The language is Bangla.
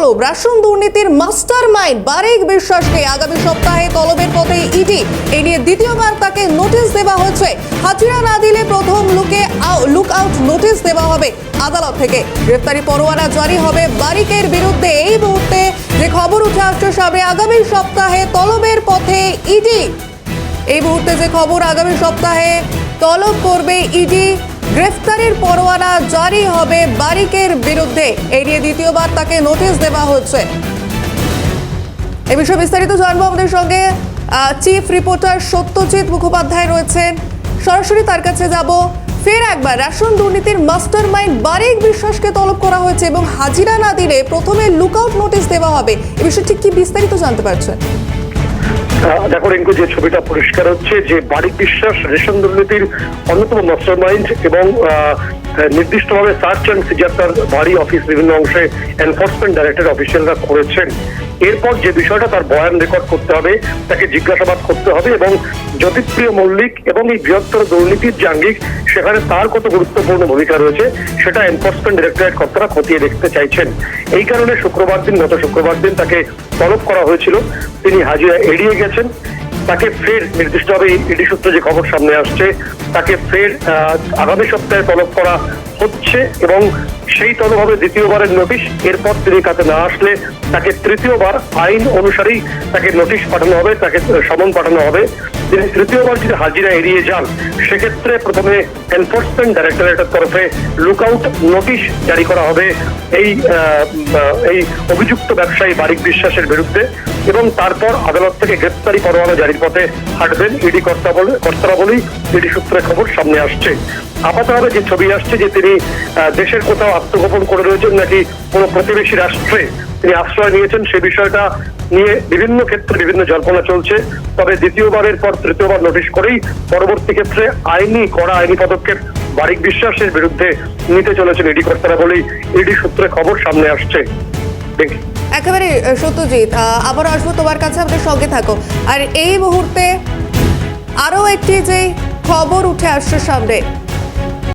তলব রেশন দুর্নীতির মাস্টার মাইন্ড বারেক বিশ্বাসকে আগামী সপ্তাহে তলবের পথে ইডি। এ নিয়ে দ্বিতীয়বার তাকে নোটিশ দেওয়া হয়েছে। হাজিরা না দিলে প্রথম লুকে লুক আউট নোটিশ দেওয়া হবে আদালত থেকে। গ্রেপ্তারি পরোয়ানা জারি হবে বারিকের বিরুদ্ধে। এই মুহূর্তে যে খবর উঠে আসছে সামনে আগামী সপ্তাহে তলবের পথে ইডি। এই মুহূর্তে যে খবর আগামী সপ্তাহে তলব করবে ইডি গ্রেফতারের পরোয়ানা জারি হবে বারিকের বিরুদ্ধে। এড়িয়ে দ্বিতীয়বার তাকে নোটিশ দেওয়া হচ্ছে। এ বিষয়ে বিস্তারিত জানব আমাদের সঙ্গে চিফ রিপোর্টার সত্যজিৎ মুখোপাধ্যায় রয়েছেন। সরাসরি তার কাছে যাব। ফের একবার রেশন দুর্নীতির মাস্টার মাইন্ড বারেক বিশ্বাসকে তলব করা হয়েছে এবং হাজিরা না দিলে প্রথমে লুকআউট নোটিশ দেওয়া হবে। এ বিষয়ে ঠিক কি বিস্তারিত জানতে পারছেন? দেখো রিঙ্কু, যে ছবিটা পরিষ্কার হচ্ছে, যে বাড়ি বিশ্বাস রেশন দুর্নীতির অন্যতম মাস্টার মাইন্ড এবং নির্দিষ্টভাবে সার্চ অ্যান্ড সিজার বাড়ি অফিস বিভিন্ন অংশে এনফোর্সমেন্ট ডাইরেক্টর অফিসিয়ালরা করেছেন। এরপর যে বিষয়টা তার বয়ান রেকর্ড করতে হবে, তাকে জিজ্ঞাসাবাদ করতে হবে এবং জ্যোতিপ্রিয় মল্লিক এবং এই বৃহত্তর দুর্নীতির জাঙ্গিক সেখানে তার কত গুরুত্বপূর্ণ ভূমিকা রয়েছে, সেটা এনফোর্সমেন্ট ডিরেক্টরেট কর্তারা খতিয়ে দেখতে চাইছেন। এই কারণে শুক্রবার দিন, গত শুক্রবার দিন তাকে তলব করা হয়েছিল। তিনি হাজিরা এড়িয়ে গেছেন। তাকে ফের নির্দিষ্টভাবে ইডি সূত্রে যে খবর সামনে আসছে, তাকে ফের আগামী সপ্তাহে তলব করা হচ্ছে এবং সেই হবে দ্বিতীয়বারের নোটিশ এরপর তিনি কাছে না আসলে তাকে তৃতীয়বার আইন অনুসারেই তাকে নোটিশ পাঠানো হবে, তাকে সমন পাঠানো হবে। তিনি তৃতীয়বার যদি হাজিরা এড়িয়ে যান, সেক্ষেত্রে প্রথমে এনফোর্সমেন্ট ডাইরেক্টরেটের তরফে লুকআউট নোটিশ জারি করা হবে এই এই অভিযুক্ত ব্যবসায়ী বারিক বিশ্বাসের বিরুদ্ধে এবং তারপর আদালত থেকে গ্রেপ্তারি পরোয়ানা জারির পথে হাঁটবেন। ইডি কর্তা বলে কর্তারা বলেই ইডি সূত্রে খবর সামনে আসছে। আপাতভাবে যে ছবি আসছে যে তিনি আহ, দেশের কোথাও আত্মগোপন করে রয়েছেন নাকি কোনো প্রতিবেশী রাষ্ট্রে তিনি আশ্রয় নিয়েছেন সে বিষয়টা নিয়ে বিভিন্ন ক্ষেত্রে বিভিন্ন জল্পনা চলছে। তবে দ্বিতীয়বারের পর তৃতীয়বার নোটিশ করেই পরবর্তী ক্ষেত্রে আইনি কড়া আইনি পদক্ষেপ বারিক বিশ্বাসের বিরুদ্ধে নিতে চলেছেন ইডি কর্তারা বলেই ইডি সূত্রে খবর সামনে আসছে। একেবারে সত্যজিৎ আবার আসব তোমার কাছে আমাদের সঙ্গে থাকো। আর এই মুহূর্তে আরও একটি যে খবর উঠে আসছে সামনে